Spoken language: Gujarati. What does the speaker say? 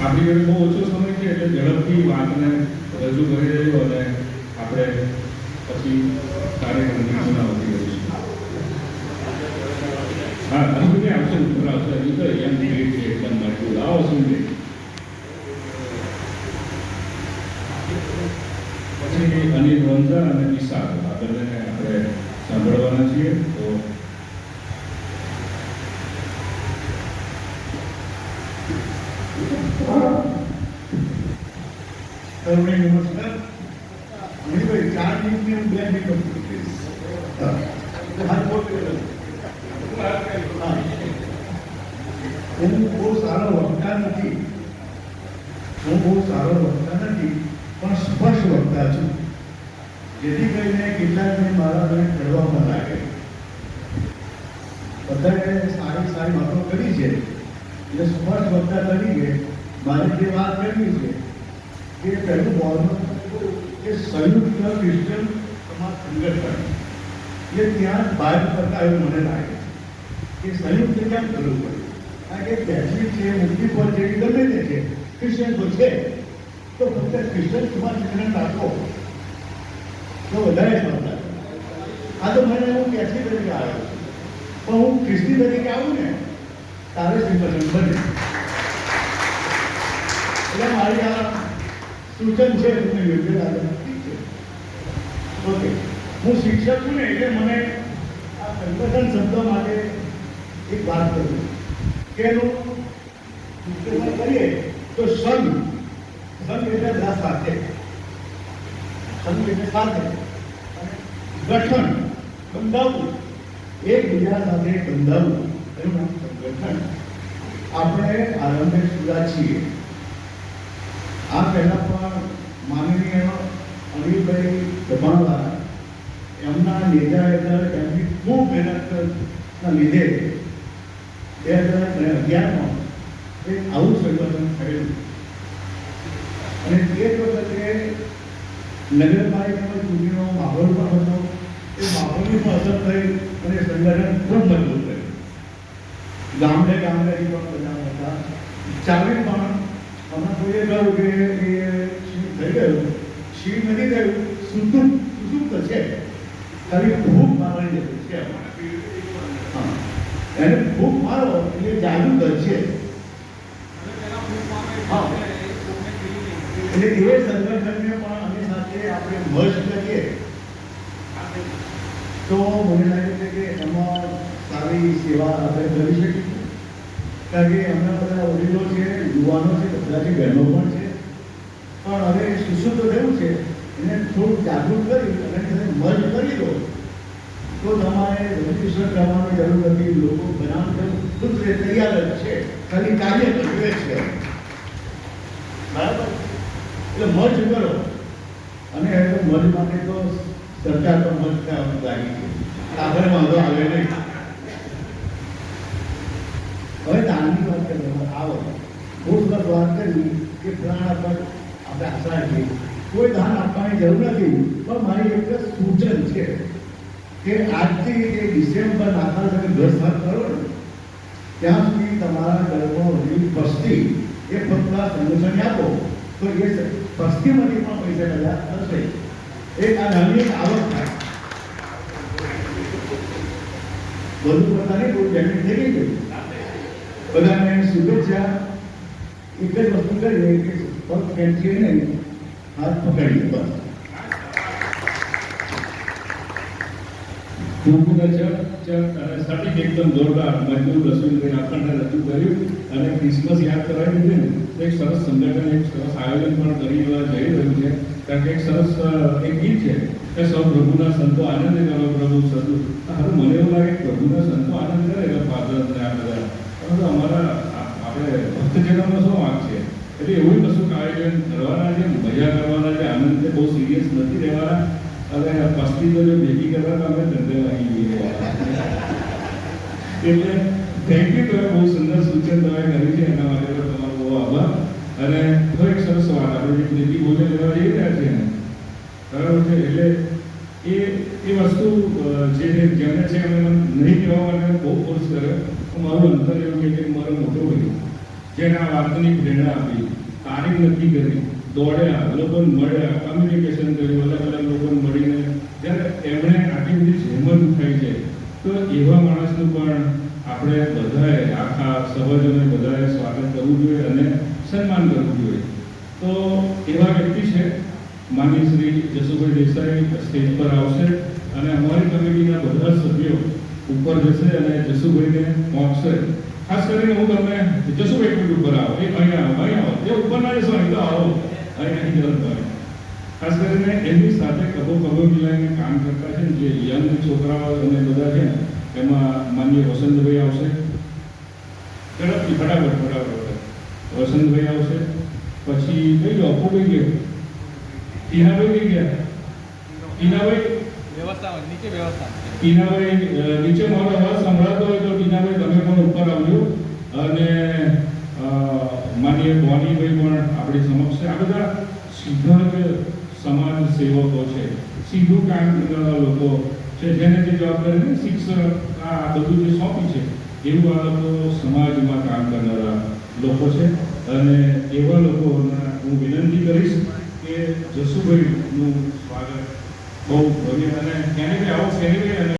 આપણી જોડે બહુ ઓછો સમય છે એટલે ઝડપથી વાતને રજૂ કરી રહ્યો અને આપણે પછી કાર્યક્રમની સુનાવતી કરીશું. હા તમે આવશે ઉપર આવશે હજુ તો એમ ગ્રેટ છે એકદમ મજબૂત આવો અશ્વિનભાઈ પછી અનિલ વંજા અને વિશાલ આ બંનેને આપણે સાંભળવાના છીએ તો સૌને નમસ્કાર. મણિભાઈ ચાર મિનિટની હું બે મિનિટ. હું. બહુ સારો વક્તા નથી. હું બહુ સારો વક્તા નથી, પણ સ્પષ્ટ વક્તા છું. જેથી કરીને કેટલાકને મારા મને કરવામાં લાગે. બધાએ સારી સારી વાતો કરી છે. એટલે સ્પષ્ટ વક્તા તરીકે મારે જે વાત કરવી છે કે પહેલું બોર્ડનું કે સંયુક્ત ક્રિશ્ચન સમાજ સંગઠન. એ ત્યાં બહાર કરતા એવું મને લાગે. છે કે સંયુક્ત કેમ કરવું પડે? કારણ કે કેથલિક છે, મુક્તિ પર કે ગમે તે છે. ક્રિશ્ચન તો છે. તો ફક્ત ક્રિશ્ચન સમાજ સંગઠન રાખો. તો વધારે લાગે આ તો મને હું કેસી તરીકે આવ્યો પણ હું ખ્રિસ્તી તરીકે આવું ને, તારે સંગઠન બને. એટલે મારી આ સૂચન છે તમને યોગ્ય લાગે ઠીક છે. ઓકે. હું શિક્ષક છું ને એટલે મને આ સંગઠન શબ્દ માટે એક વાત કરું. કે એનું વિશ્લેષણ કરીએ તો સંઘ સંઘ એટલે બધા સાથે. સંઘ એટલે સાથે. અને ગઠન બંધાવવું એકબીજા સાથે બંધાવવું એનું નામ સંગઠન. આપણે આરંભે સુધા છીએ. આ પહેલા પણ માનનીય અનિલભાઈ દબાણવાળા એમના નેજા હેઠળ એમની ખૂબ મહેનતના લીધે બે હજાર અગિયારમાં એક આવું સંગઠન થયેલું. અને તે વખતે નગરપાલિકામાં ચૂંટણીનો માહોલ પણ હતો. એ માહોલની પણ અસર થઈ અને સંગઠન ખૂબ મજબૂત થયું ગામડે ગામડેથી પણ બધા હતા. ચાલે પણ હમણાં કોઈએ કહ્યું કે એ ક્ષીણ થઈ ગયું? ક્ષીણ નથી થયું? સુસુપ્ત સુસુપ્ત છે. ખાલી ભૂખ મારવાની જરૂર છે એને ભૂખ મારો એટલે જાદુ કરશે હા. એટલે એ સંગઠનને પણ અમે સાથે આપણે મર્જ કરીએ. તો મને લાગે છે કે એમાં સારી સેવા આપણે કરી શકીશું. કારણ કે અમે બધા વડીલો છે યુવાનો છે, કદાચી બહેનો પણ છે. પણ હવે સુશુદ્ધ થયું છે, એને થોડું જાગૃત કરી અને તેને મર્જ કરી દો. તો તમારે રજીસ્ટ્રેશન કરવાની જરૂર નથી લોકો બનાવવાનું ખુદ તૈયાર જ છે, ખાલી કાર્ય કરવું છે. બરાબર? એટલે મર્જ કરો. અને એ મર્જ માટે તો સરકાર તો મર્જ લાગી છે. આગળ વાંધો આવે નહીં. હવે દાનની વાત કરવામાં આવો. બહુ સરસ વાત કરી કે પ્રાણ આપવા આપણે આશા રાખીએ કોઈ દાન આપવાની જરૂર નથી પણ મારી એક સૂચન છે કે આજથી જે ડિસેમ્બર નાતાલ તમે ઘર સાફ કરો ને ત્યાં સુધી તમારા ઘરમાં રહેલી વસ્તી એ ફક્ત આ સંગઠનને આપો તો એ વસ્તીમાંથી પણ પૈસા કદાચ થશે એક આ નાની એક આવક થાય બધું પોતાની કોઈ પેમેન્ટ થઈ ગઈ બધાને શુભેચ્છા જ વસ્તુ કરીએ કે પગ ખેંચીને હાથ પકડીએ, બસ. અને એકદમ જોરદાર, મજબૂત રસોઈ આપણને રજૂ કર્યું. અને ક્રિસમસ યાદ કરાવી ને એક સરસ સંગઠન આયોજન પણ કરી રહ્યું છે. કારણ કે એક સરસ એક ગીત છે કે સૌ પ્રભુના સંતો આનંદ કરો પ્રભુ હવે મને એવું લાગે પ્રભુના સંતો આનંદ કરે પાત્ર અમારા આપણે ભક્તજનોનો શું વાંક છે? એટલે એવું કશું આયોજન કરવાના છે, મજા કરવાના છે આનંદ છે બહુ સિરિયસ નથી રહેવાના. અને પસ્તી તો ભેગી કરવા તો અમે ધંધે લાગી જઈએ એટલે થેન્ક યુ તમે બહુ સુંદર સૂચન તમે કર્યું છે, એના માટે તમારો બહુ આભાર. અને તો એક સરસ વાત, આપણે જે પ્રીતિ ભોજન લેવા જઈ રહ્યા છીએ બરાબર છે? એટલે એ એ વસ્તુ જે જેમને છે એમને નહીં કહેવા માટે બહુ ફોર્સ કર્યો મારું અંતર એવું છે કે મારો મોટો ભાઈ. જેને આ વાતની પ્રેરણા આપી. તારીખ નક્કી કરી. દોડ્યા, લોકોને મળ્યા કમ્યુનિકેશન કર્યું, અલગ અલગ લોકોને મળીને. જ્યારે એમણે આટલી બધી જહેમત ઉઠાવી છે, તો એવા માણસનું પણ આપણે બધાએ આખા સભ્યોને બધાએ સ્વાગત કરવું જોઈએ અને સન્માન કરવું જોઈએ. તો એવા વ્યક્તિ છે, માનનીય શ્રી જસુભાઈ દેસાઈ, સ્ટેજ પર આવશે. અને અમારી કમિટીના બધા સભ્યો ઉપર જશે અને જસુભાઈને પહોંચશે ખાસ કરીને હું તમને જસુભાઈ કોઈ ઉપર આવો એ અહીંયા આવો અહીંયા આવો એ ઉપર ના જશો અહીં તો આવો અહીં અહીં તરત આવે ખાસ કરીને એમની સાથે કબો કબો મિલાઈને કામ કરતા છે ને જે યંગ છોકરાઓ અને બધા છે એમાં માનનીય વસંતભાઈ આવશે ઝડપથી ફટાફટ ફટાફટ વસંતભાઈ આવશે પછી કઈ ગયો અપુ કઈ ગયો ટીનાભાઈ કઈ ગયા ટીનાભાઈ વ્યવસ્થા નીચે વ્યવસ્થા ટીનાભાઈ નીચે મારો અવાજ સંભળાતો હોય તો ટીનાભાઈ તમે પણ ઉપર આવજો અને માનીય બોનીભાઈ પણ આપણી સમક્ષ આ બધા સીધા જ સમાજ સેવકો છે. સીધું કામ કરનારા લોકો છે. જેને જે જવાબદારી શિક્ષક આ બધું જે સોંપી છે, એવું આ લોકો સમાજમાં કામ કરનારા લોકો છે. અને એવા લોકોના હું વિનંતી કરીશ કે જસુભાઈનું સ્વાગત બહુ ભવ્ય અને ક્યારેક આવો ક્યારેક અને